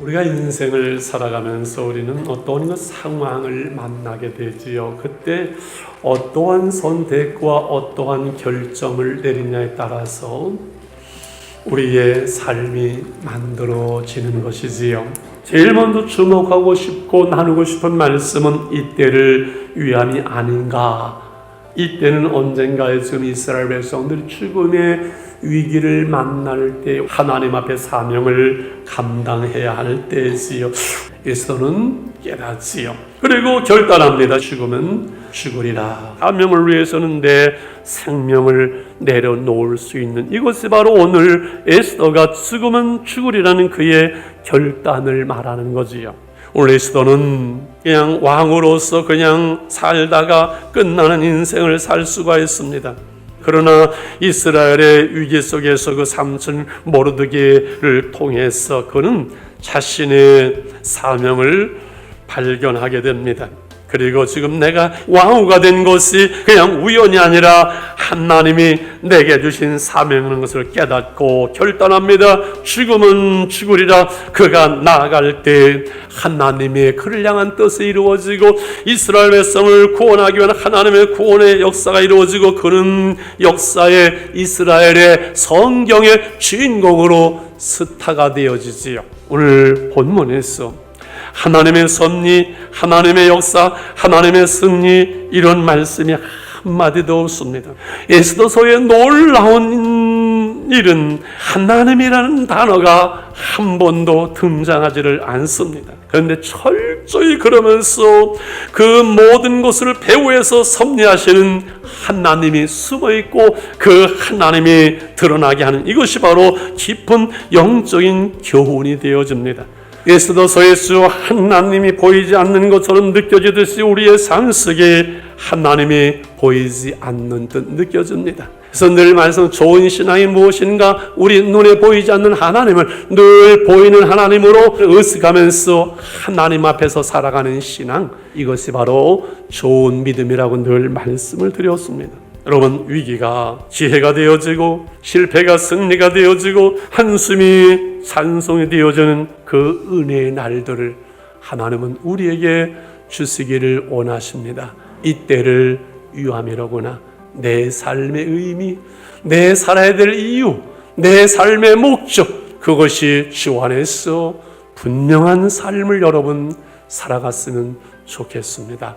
우리가 인생을 살아가면서 우리는 어떤 상황을 만나게 되지요. 그때 어떠한 선택과 어떠한 결정을 내리냐에 따라서 우리의 삶이 만들어지는 것이지요. 제일 먼저 주목하고 싶고 나누고 싶은 말씀은 이때를 위함이 아닌가. 이때는 언젠가에 지금 이스라엘 백성들이 죽음의 위기를 만날 때 하나님 앞에 사명을 감당해야 할 때지요. 에서는 깨닫지요. 그리고 결단합니다. 죽으면 죽으리라. 사명을 위해서는 내 생명을 내려놓을 수 있는 이것이 바로 오늘 에스더가 죽으면 죽으리라는 그의 결단을 말하는 거지요. 오늘 에스더는 그냥 왕으로서 그냥 살다가 끝나는 인생을 살 수가 있습니다. 그러나 이스라엘의 위기 속에서 그 삼촌 모르드게를 통해서 그는 자신의 사명을 발견하게 됩니다. 그리고 지금 내가 왕후가 된 것이 그냥 우연이 아니라 하나님이 내게 주신 사명인 것을 깨닫고 결단합니다. 죽음은 죽으리라. 그가 나아갈 때 하나님의 그를 향한 뜻이 이루어지고 이스라엘 백성을 구원하기 위한 하나님의 구원의 역사가 이루어지고 그는 역사의 이스라엘의 성경의 주인공으로 스타가 되어지지요. 오늘 본문에서 하나님의 섭리, 하나님의 역사, 하나님의 승리 이런 말씀이 한마디도 없습니다. 에스더서의 놀라운 일은 하나님이라는 단어가 한 번도 등장하지를 않습니다. 그런데 철저히 그러면서 그 모든 것을 배후에서 섭리하시는 하나님이 숨어 있고 그 하나님이 드러나게 하는 이것이 바로 깊은 영적인 교훈이 되어집니다. 에스더서의 주 하나님이 보이지 않는 것처럼 느껴지듯이 우리의 삶 속에 하나님이 보이지 않는 듯 느껴집니다. 그래서 늘 말씀 좋은 신앙이 무엇인가 우리 눈에 보이지 않는 하나님을 늘 보이는 하나님으로 의식하면서 하나님 앞에서 살아가는 신앙 이것이 바로 좋은 믿음이라고 늘 말씀을 드렸습니다. 여러분 위기가 지혜가 되어지고 실패가 승리가 되어지고 한숨이 찬송이 되어지는 그 은혜의 날들을 하나님은 우리에게 주시기를 원하십니다. 이때를 유함이로구나 내 삶의 의미, 내 살아야 될 이유, 내 삶의 목적 그것이 주 안에서 분명한 삶을 여러분 살아갔으면 좋겠습니다.